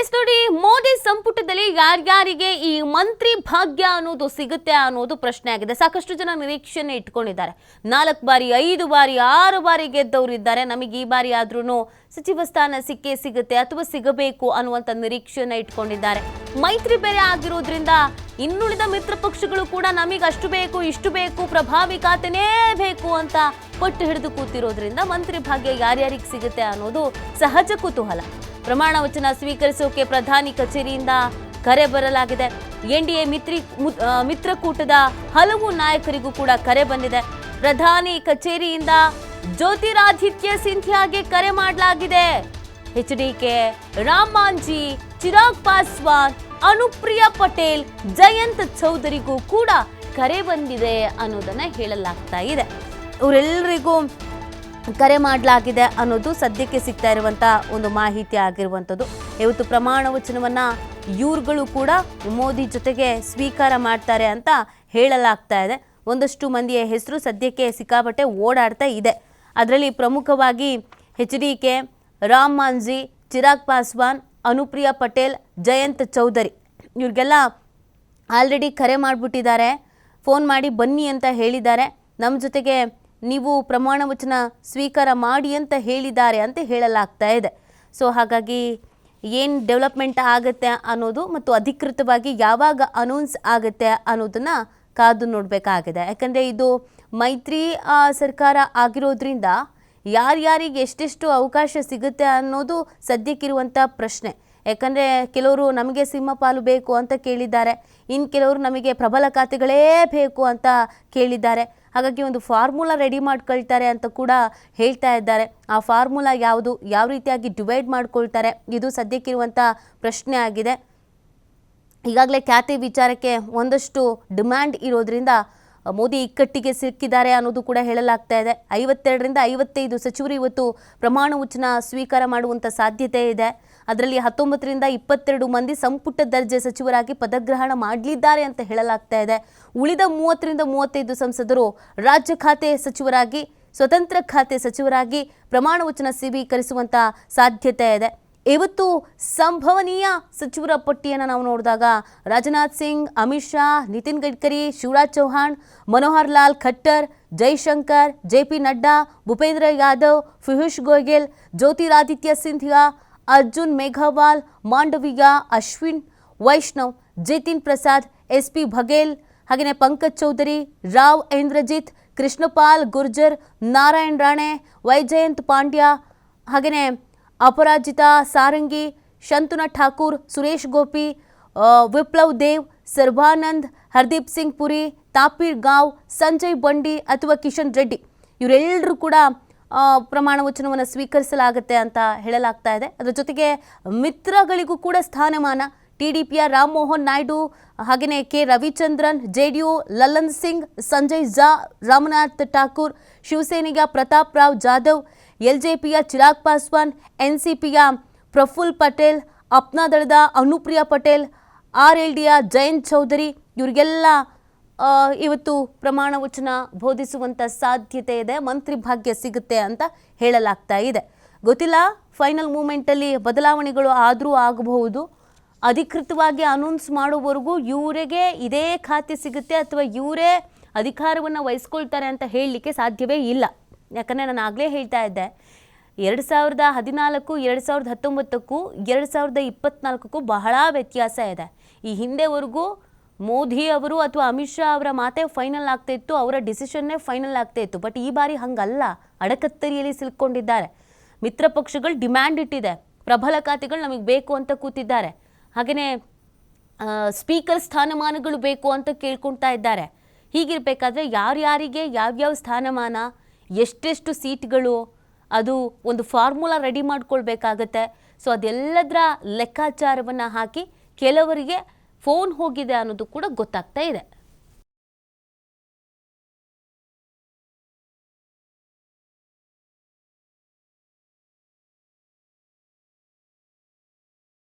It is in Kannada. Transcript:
ಎಸ್ ನೋಡಿ, ಮೋದಿ ಸಂಪುಟದಲ್ಲಿ ಯಾರ್ಯಾರಿಗೆ ಈ ಮಂತ್ರಿ ಭಾಗ್ಯ ಅನ್ನೋದು ಸಿಗುತ್ತೆ ಅನ್ನೋದು ಪ್ರಶ್ನೆ ಆಗಿದೆ. ಸಾಕಷ್ಟು ಜನ ನಿರೀಕ್ಷೆನೆ ಇಟ್ಕೊಂಡಿದ್ದಾರೆ. ನಾಲ್ಕು ಬಾರಿ, ಐದು ಬಾರಿ, ಆರು ಬಾರಿ ಗೆದ್ದವರು ಇದ್ದಾರೆ. ನಮಗೆ ಈ ಬಾರಿ ಆದ್ರೂ ಸಚಿವ ಸ್ಥಾನ ಸಿಕ್ಕೇ ಸಿಗುತ್ತೆ ಅಥವಾ ಸಿಗಬೇಕು ಅನ್ನುವಂಥ ನಿರೀಕ್ಷೆನ ಇಟ್ಕೊಂಡಿದ್ದಾರೆ. ಮೈತ್ರಿ ಬೇರೆ ಆಗಿರೋದ್ರಿಂದ ಇನ್ನುಳಿದ ಮಿತ್ರ ಪಕ್ಷಗಳು ಕೂಡ ನಮಗೆ ಅಷ್ಟು ಬೇಕು, ಇಷ್ಟು ಬೇಕು, ಪ್ರಭಾವಿ ಖಾತೆನೇ ಬೇಕು ಅಂತ ಪಟ್ಟು ಹಿಡಿದು ಕೂತಿರೋದ್ರಿಂದ ಮಂತ್ರಿ ಭಾಗ್ಯ ಯಾರ್ಯಾರಿಗೆ ಸಿಗುತ್ತೆ ಅನ್ನೋದು ಸಹಜ ಕುತೂಹಲ. ಪ್ರಮಾಣ ವಚನ ಸ್ವೀಕರಿಸೋಕೆ ಪ್ರಧಾನಿ ಕಚೇರಿಯಿಂದ ಕರೆ ಬರಲಾಗಿದೆ. ಎನ್ ಡಿ ಎ ಮಿತ್ರಿ ಮಿತ್ರಕೂಟದ ಹಲವು ನಾಯಕರಿಗೂ ಕೂಡ ಕರೆ ಬಂದಿದೆ. ಪ್ರಧಾನಿ ಕಚೇರಿಯಿಂದ ಜ್ಯೋತಿರಾದಿತ್ಯ ಸಿಂಧಿಯಾಗೆ ಕರೆ ಮಾಡಲಾಗಿದೆ. ಎಚ್ಡಿಕೆ ರಾಮ್ ಮಾಂಜಿ ಚಿರಾಗ್ ಪಾಸ್ವಾನ್, ಅನುಪ್ರಿಯಾ ಪಟೇಲ್, ಜಯಂತ್ ಚೌಧರಿಗೂ ಕೂಡ ಕರೆ ಬಂದಿದೆ ಅನ್ನೋದನ್ನ ಹೇಳಲಾಗ್ತಾ ಇದೆ. ಇವರೆಲ್ಲರಿಗೂ ಕರೆ ಮಾಡಲಾಗಿದೆ ಅನ್ನೋದು ಸದ್ಯಕ್ಕೆ ಸಿಗ್ತಾ ಇರುವಂಥ ಒಂದು ಮಾಹಿತಿ ಆಗಿರುವಂಥದ್ದು. ಇವತ್ತು ಪ್ರಮಾಣ ವಚನವನ್ನ ಇವ್ರುಗಳು ಕೂಡ ಮೋದಿ ಜೊತೆಗೆ ಸ್ವೀಕಾರ ಮಾಡ್ತಾರೆ ಅಂತ ಹೇಳಲಾಗ್ತಾ ಇದೆ. ಒಂದಷ್ಟು ಮಂದಿಯ ಹೆಸರು ಸದ್ಯಕ್ಕೆ ಸಿಕ್ಕಾಪಟ್ಟೆ ಓಡಾಡ್ತಾ ಇದೆ. ಅದರಲ್ಲಿ ಪ್ರಮುಖವಾಗಿ H D K Ram Manjhi, Chirag Paswan, Anupriya Patel, Jayant Chaudhary. ಇವ್ರಿಗೆಲ್ಲ ಆಲ್ರೆಡಿ ಕರೆ ಮಾಡಿಬಿಟ್ಟಿದ್ದಾರೆ. ಫೋನ್ ಮಾಡಿ ಬನ್ನಿ ಅಂತ ಹೇಳಿದ್ದಾರೆ. ನಮ್ಮ ಜೊತೆಗೆ ನೀವು ಪ್ರಮಾಣ ವಚನ ಸ್ವೀಕಾರ ಮಾಡಿ ಅಂತ ಹೇಳಿದ್ದಾರೆ ಅಂತ ಹೇಳಲಾಗ್ತಾ ಇದೆ. ಸೊ ಹಾಗಾಗಿ ಏನು ಡೆವಲಪ್ಮೆಂಟ್ ಆಗುತ್ತೆ ಅನ್ನೋದು ಮತ್ತು ಅಧಿಕೃತವಾಗಿ ಯಾವಾಗ ಅನೌನ್ಸ್ ಆಗುತ್ತೆ ಅನ್ನೋದನ್ನು ಕಾದು ನೋಡಬೇಕಾಗಿದೆ. ಯಾಕಂದರೆ ಇದು ಮೈತ್ರಿ ಸರ್ಕಾರ ಆಗಿರೋದ್ರಿಂದ ಯಾರ್ಯಾರಿಗೆ ಎಷ್ಟೆಷ್ಟು ಅವಕಾಶ ಸಿಗುತ್ತೆ ಅನ್ನೋದು ಸದ್ಯಕ್ಕಿರುವಂಥ ಪ್ರಶ್ನೆ. ಯಾಕಂದರೆ ಕೆಲವರು ನಮಗೆ ಸಿಂಹಪಾಲು ಬೇಕು ಅಂತ ಕೇಳಿದ್ದಾರೆ. ಇನ್ನು ಕೆಲವರು ನಮಗೆ ಪ್ರಬಲ ಖಾತೆಗಳೇ ಬೇಕು ಅಂತ ಕೇಳಿದ್ದಾರೆ. ಹಾಗಾಗಿ ಒಂದು ಫಾರ್ಮುಲಾ ರೆಡಿ ಮಾಡ್ಕೊಳ್ತಾರೆ ಅಂತ ಕೂಡ ಹೇಳ್ತಾ ಇದ್ದಾರೆ. ಆ ಫಾರ್ಮುಲಾ ಯಾವುದು, ಯಾವ ರೀತಿಯಾಗಿ ಡಿವೈಡ್ ಮಾಡ್ಕೊಳ್ತಾರೆ, ಇದು ಸದ್ಯಕ್ಕಿರುವಂಥ ಪ್ರಶ್ನೆ ಆಗಿದೆ. ಈಗಾಗಲೇ ಖ್ಯಾತಿ ವಿಚಾರಕ್ಕೆ ಒಂದಷ್ಟು ಡಿಮ್ಯಾಂಡ್ ಇರೋದ್ರಿಂದ ಮೋದಿ ಇಕ್ಕಟ್ಟಿಗೆ ಸಿಕ್ಕಿದ್ದಾರೆ ಅನ್ನೋದು ಕೂಡ ಹೇಳಲಾಗ್ತಾ ಇದೆ. ಐವತ್ತೆರಡರಿಂದ ಐವತ್ತೈದು ಸಚಿವರು ಇವತ್ತು ಪ್ರಮಾಣ ವಚನ ಸ್ವೀಕಾರ ಮಾಡುವಂಥ ಸಾಧ್ಯತೆ ಇದೆ. ಅದರಲ್ಲಿ ಹತ್ತೊಂಬತ್ತರಿಂದ ಇಪ್ಪತ್ತೆರಡು ಮಂದಿ ಸಂಪುಟ ದರ್ಜೆ ಸಚಿವರಾಗಿ ಪದಗ್ರಹಣ ಮಾಡಲಿದ್ದಾರೆ ಅಂತ ಹೇಳಲಾಗ್ತಾ ಇದೆ. ಉಳಿದ ಮೂವತ್ತರಿಂದ ಮೂವತ್ತೈದು ಸಂಸದರು ರಾಜ್ಯ ಖಾತೆ ಸಚಿವರಾಗಿ, ಸ್ವತಂತ್ರ ಖಾತೆ ಸಚಿವರಾಗಿ ಪ್ರಮಾಣ ವಚನ ಸ್ವೀಕರಿಸುವಂಥ ಸಾಧ್ಯತೆ ಇದೆ. ಇವತ್ತು ಸಂಭವನೀಯ ಸಚಿವರ ಪಟ್ಟಿಯನ್ನು ನಾವು ನೋಡಿದಾಗ Rajnath Singh Amit Shah Nitin Gadkari Shivraj Chouhan Manohar Lal Khattar Jaishankar J P Nadda Bhupendra Yadav Piyush Goyal Jyotiraditya Scindia Arjun Meghwal Mandaviya Ashwin Vaishnaw Jitin Prasad S P Baghel ಹಾಗೆಯೇ ಪಂಕಜ್ ಚೌಧರಿ ರಾವ್ ಇಂದ್ರಜಿತ್ ಕೃಷ್ಣಪಾಲ್ ಗುರ್ಜರ್ ನಾರಾಯಣ್ ರಾಣೆ ವೈಜಯಂತ್ ಪಾಂಡ್ಯ ಹಾಗೆಯೇ ಅಪರಾಜಿತಾ ಸಾರಂಗಿ ಶಂತುನ ಠಾಕೂರ್, ಸುರೇಶ್ ಗೋಪಿ ವಿಪ್ಲವ್ ದೇವ್, ಸರ್ಬಾನಂದ್, ಹರ್ದೀಪ್ ಸಿಂಗ್ ಪುರಿ, ತಾಪೀರ್ ಗಾಂವ್, ಸಂಜಯ್ ಬಂಡಿ ಅಥವಾ ಕಿಶನ್ ರೆಡ್ಡಿ. ಇವರೆಲ್ಲರೂ ಕೂಡ ಪ್ರಮಾಣ ವಚನವನ್ನು ಸ್ವೀಕರಿಸಲಾಗುತ್ತೆ ಅಂತ ಹೇಳಲಾಗ್ತಾ ಇದೆ. ಅದರ ಜೊತೆಗೆ ಮಿತ್ರಗಳಿಗೂ ಕೂಡ ಸ್ಥಾನಮಾನ ಟಿ ಡಿ ಪಿಯ ರಾಮಮೋಹನ್ ನಾಯ್ಡು ಹಾಗೆಯೇ ಕೆ ರವಿಚಂದ್ರನ್ ಜೆಡಿಯು ಲಲನ್ ಸಿಂಗ್, ಸಂಜಯ್ ಝಾ ರಾಮನಾಥ್ ಠಾಕೂರ್, ಶಿವಸೇನೆಯ ಪ್ರತಾಪ್ ರಾವ್ ಜಾಧವ್, ಎಲ್ ಜೆ ಪಿಯ ಚಿರಾಗ್ ಪಾಸ್ವಾನ್, ಎನ್ ಸಿ ಪಿಯ ಪ್ರಫುಲ್ ಪಟೇಲ್, ಅಪ್ನಾ ದಳದ ಅನುಪ್ರಿಯಾ ಪಟೇಲ್, ಆರ್ ಎಲ್ ಡಿಯ ಜಯಂತ್ ಚೌಧರಿ, ಇವರಿಗೆಲ್ಲ ಇವತ್ತು ಪ್ರಮಾಣ ವಚನ ಬೋಧಿಸುವಂಥ ಸಾಧ್ಯತೆ ಇದೆ, ಮಂತ್ರಿ ಭಾಗ್ಯ ಸಿಗುತ್ತೆ ಅಂತ ಹೇಳಲಾಗ್ತಾ ಇದೆ. ಗೊತ್ತಿಲ್ಲ, ಫೈನಲ್ ಮೂಮೆಂಟಲ್ಲಿ ಬದಲಾವಣೆಗಳು ಆದರೂ ಆಗಬಹುದು. ಅಧಿಕೃತವಾಗಿ ಅನೌನ್ಸ್ ಮಾಡೋವರೆಗೂ ಇವರಿಗೆ ಇದೇ ಖಾತೆ ಸಿಗುತ್ತೆ ಅಥವಾ ಇವರೇ ಅಧಿಕಾರವನ್ನು ವಹಿಸ್ಕೊಳ್ತಾರೆ ಅಂತ ಹೇಳಲಿಕ್ಕೆ ಸಾಧ್ಯವೇ ಇಲ್ಲ. ಯಾಕಂದರೆ ನಾನು ಆಗಲೇ ಹೇಳ್ತಾ ಇದ್ದೆ, ಎರಡು ಸಾವಿರದ ಹದಿನಾಲ್ಕು, ಎರಡು ಸಾವಿರದ ಹತ್ತೊಂಬತ್ತಕ್ಕೂ, ಎರಡು ಸಾವಿರದ ಇಪ್ಪತ್ನಾಲ್ಕಕ್ಕೂ ಬಹಳ ವ್ಯತ್ಯಾಸ ಇದೆ. ಈ ಹಿಂದೆವರೆಗೂ ಮೋದಿ ಅವರು ಅಥವಾ ಅಮಿತ್ ಶಾ ಅವರ ಮಾತೇ ಫೈನಲ್ ಆಗ್ತಾ ಇತ್ತು, ಅವರ ಡಿಸಿಷನ್ನೇ ಫೈನಲ್ ಆಗ್ತಾ ಇತ್ತು. ಬಟ್ ಈ ಬಾರಿ ಹಂಗಲ್ಲ, ಅಡಕತ್ತರಿಯಲ್ಲಿ ಸಿಲ್ಕೊಂಡಿದ್ದಾರೆ. ಮಿತ್ರ ಪಕ್ಷಗಳು ಡಿಮ್ಯಾಂಡ್ ಇಟ್ಟಿದೆ. ಪ್ರಬಲ ಖಾತೆಗಳು ನಮಗೆ ಬೇಕು ಅಂತ ಕೂತಿದ್ದಾರೆ. ಹಾಗೆಯೇ ಸ್ಪೀಕರ್ ಸ್ಥಾನಮಾನಗಳು ಬೇಕು ಅಂತ ಕೇಳ್ಕೊಳ್ತಾ ಇದ್ದಾರೆ. ಹೀಗಿರಬೇಕಾದ್ರೆ ಯಾರ್ಯಾರಿಗೆ ಯಾವ್ಯಾವ ಸ್ಥಾನಮಾನ, ಎಷ್ಟೆಷ್ಟು ಸೀಟ್ಗಳು, ಅದು ಒಂದು ಫಾರ್ಮುಲಾ ರೆಡಿ ಮಾಡ್ಕೊಳ್ಬೇಕಾಗತ್ತೆ. ಸೊ, ಅದೆಲ್ಲದರ ಲೆಕ್ಕಾಚಾರವನ್ನು ಹಾಕಿ ಕೆಲವರಿಗೆ ಫೋನ್ ಹೋಗಿದೆ ಅನ್ನೋದು ಕೂಡ ಗೊತ್ತಾಗ್ತಾ ಇದೆ.